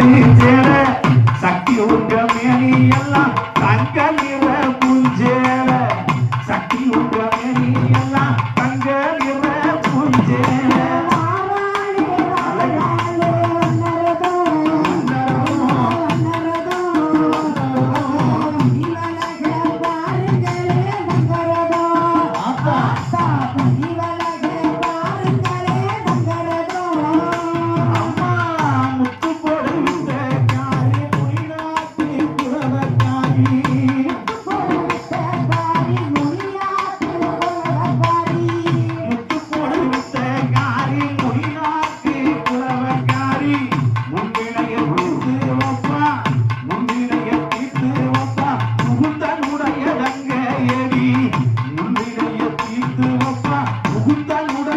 தாடி சேர சக்தி உங்க மேனி எல்லாம் தங்க நிற பூஞ்சேர சக்தி உங்க மேனி Who can't